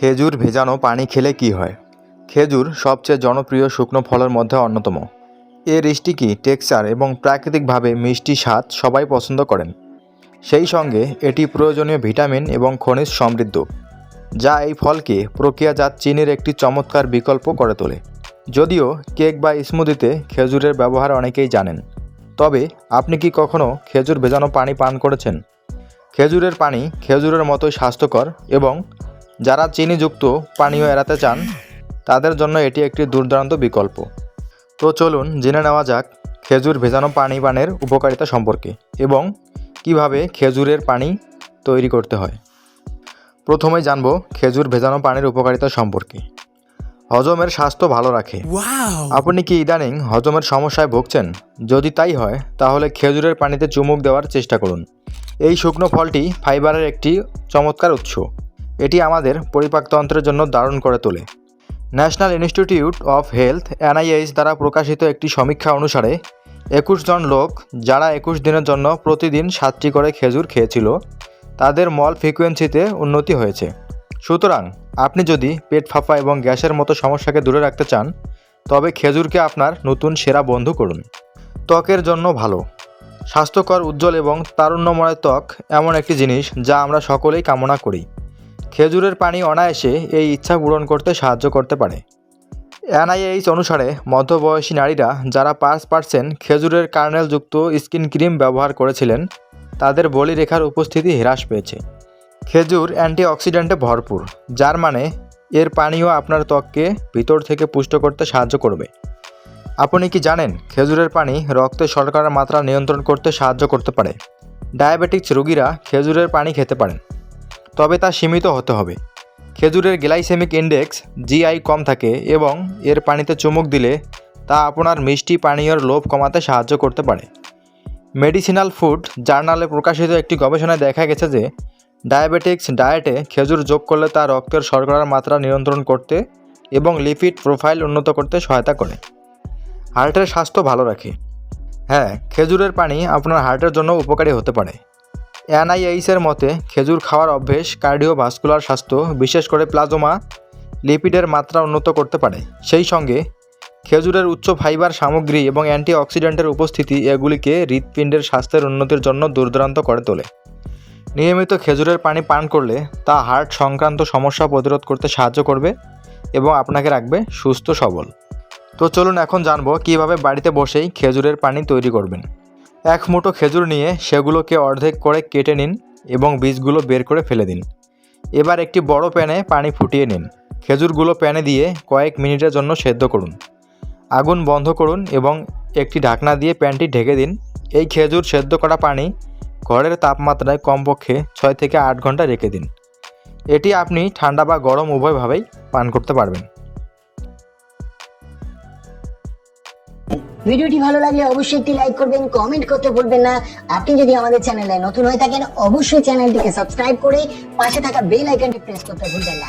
খেজুর ভেজানো পানি খেলে কি হয়? খেজুর সবচেয়ে জনপ্রিয় শুকনো ফলের মধ্যে অন্যতম। এর স্টিকি টেক্সচার এবং প্রাকৃতিকভাবে মিষ্টি স্বাদ সবাই পছন্দ করেন? সেই সঙ্গে এটি প্রয়োজনীয় ভিটামিন এবং খনিজ সমৃদ্ধ, যা এই ফলকে প্রক্রিয়াজাত চিনির একটি চমৎকার বিকল্প করে তোলে। যদিও কেক বা স্মুদিতে খেজুরের ব্যবহার অনেকেই জানেন। তবে আপনি কি কখনও খেজুর ভেজানো পানি পান করেছেন? খেজুরের পানি খেজুরের মতোই স্বাস্থ্যকর এবং যারা চিনিযুক্ত পানীয় এড়াতে চান তাদের জন্য এটি একটি দুর্দান্ত বিকল্প। তো চলুন জেনে নেওয়া যাক খেজুর ভেজানো পানি পানের উপকারিতা সম্পর্কে এবং কীভাবে খেজুরের পানি তৈরি করতে হয়। প্রথমে জানব খেজুর ভেজানো পানির উপকারিতা সম্পর্কে। হজমের স্বাস্থ্য ভালো রাখে। আপনি কি ইদানিং হজমের সমস্যায় ভুগছেন? যদি তাই হয় তাহলে খেজুরের পানিতে চুমুক দেওয়ার চেষ্টা করুন। এই শুকনো ফলটি ফাইবারের একটি চমৎকার উৎস। এটি আমাদের পরিপাকতন্ত্রের জন্য দারুণ করে তোলে। National institute of health, NIH, দ্বারা প্রকাশিত একটি সমীক্ষা অনুসারে, একুশ জন লোক যারা একুশ দিনের জন্য প্রতিদিন সাতটি করে খেজুর খেয়েছিল, তাদের মল ফ্রিকোয়েন্সিতে উন্নতি হয়েছে। সুতরাং, আপনি যদি পেট ফাঁপা এবং গ্যাসের মতো সমস্যাকে দূরে রাখতে চান, তবে খেজুরকে আপনার নতুন সেরা বন্ধু করুন। ত্বকের জন্য ভালো। স্বাস্থ্যকর, উজ্জ্বল এবং তারুণ্যময় ত্বক এমন একটি জিনিস যা আমরা সকলেই কামনা করি। খেজুরের পানি অনায়াসে এই ইচ্ছা পূরণ করতে সাহায্য করতে পারে। এনআইএইচ অনুসারে মধ্যবয়সী নারীরা যারা পাঁচ পার্সেন্ট খেজুরের কার্নেলযুক্ত স্কিন ক্রিম ব্যবহার করেছিলেন, তাদের বলিরেখার উপস্থিতি হ্রাস পেয়েছে। খেজুর অ্যান্টিঅক্সিডেন্টে ভরপুর, যার মানে এর পানীয় আপনার ত্বককে ভিতর থেকে পুষ্ট করতে সাহায্য করবে। আপনি কি জানেন খেজুরের পানি রক্তে শর্করার মাত্রা নিয়ন্ত্রণ করতে সাহায্য করতে পারে? ডায়াবেটিক্স রোগীরা খেজুরের পানি খেতে পারেন। তবে তা সীমিত হতে হবে। খেজুরের গ্লাইসেমিক ইন্ডেক্স জিআই কম থাকে এবং এর পানিতে চুমুক দিলে তা আপনার মিষ্টি পানীয়র লোভ কমাতে সাহায্য করতে পারে। মেডিসিনাল ফুড জার্নালে প্রকাশিত একটি গবেষণায় দেখা গেছে যে, ডায়াবেটিক্স ডায়েটে খেজুর যোগ করলে তা রক্তের শর্করার মাত্রা নিয়ন্ত্রণ করতে এবং লিপিড প্রোফাইল উন্নত করতে সহায়তা করে। হার্টের স্বাস্থ্য ভালো রাখে। হ্যাঁ খেজুরের পানি আপনার হার্টের জন্য উপকারী হতে পারে। এনআইএইচের মতে, খেজুর খাওয়ার অভ্যেস কার্ডিওভাস্কুলার স্বাস্থ্য, বিশেষ করে প্লাজমা লিপিডের মাত্রা উন্নত করতে পারে। সেই সঙ্গে, খেজুরের উচ্চ ফাইবার সামগ্রী এবং অ্যান্টিঅক্সিডেন্টের উপস্থিতি এগুলিকে হৃৎপিণ্ডের স্বাস্থ্যের উন্নতির জন্য দুর্দান্ত করে তোলে। নিয়মিত খেজুরের পানি পান করলে তা হার্ট সংক্রান্ত সমস্যা প্রতিরোধ করতে সাহায্য করবে এবং আপনাকে রাখবে সুস্থ সবল। তো চলুন এখন জানব কীভাবে বাড়িতে বসেই খেজুরের পানি তৈরি করবেন। এক মুঠো খেজুর নিয়ে সেগুলোকে অর্ধেক করে কেটে নিন এবং বীজগুলো বের করে ফেলে দিন। এবার একটি বড় প্যানে পানি ফুটিয়ে নিন। খেজুরগুলো প্যানে দিয়ে কয়েক মিনিটের জন্য সেদ্ধ করুন। আগুন বন্ধ করুন এবং একটি ঢাকনা দিয়ে প্যানটি ঢেকে দিন। এই খেজুর সেদ্ধ করা পানি ঘরের তাপমাত্রায় কমপক্ষে ছয় থেকে আট ঘণ্টা রেখে দিন। এটি আপনি ঠান্ডা বা গরম উভয়ভাবেই পান করতে পারবেন। ভিডিওটি ভালো লাগলে অবশ্যই একটি লাইক করবেন কমেন্ট করতে ভুলবেন না। আপনি যদি আমাদের চ্যানেলে নতুন হয়ে থাকেন, অবশ্যই চ্যানেলটিকে সাবস্ক্রাইব করে পাশে থাকা বেল আইকনটি প্রেস করতে ভুলবেন না।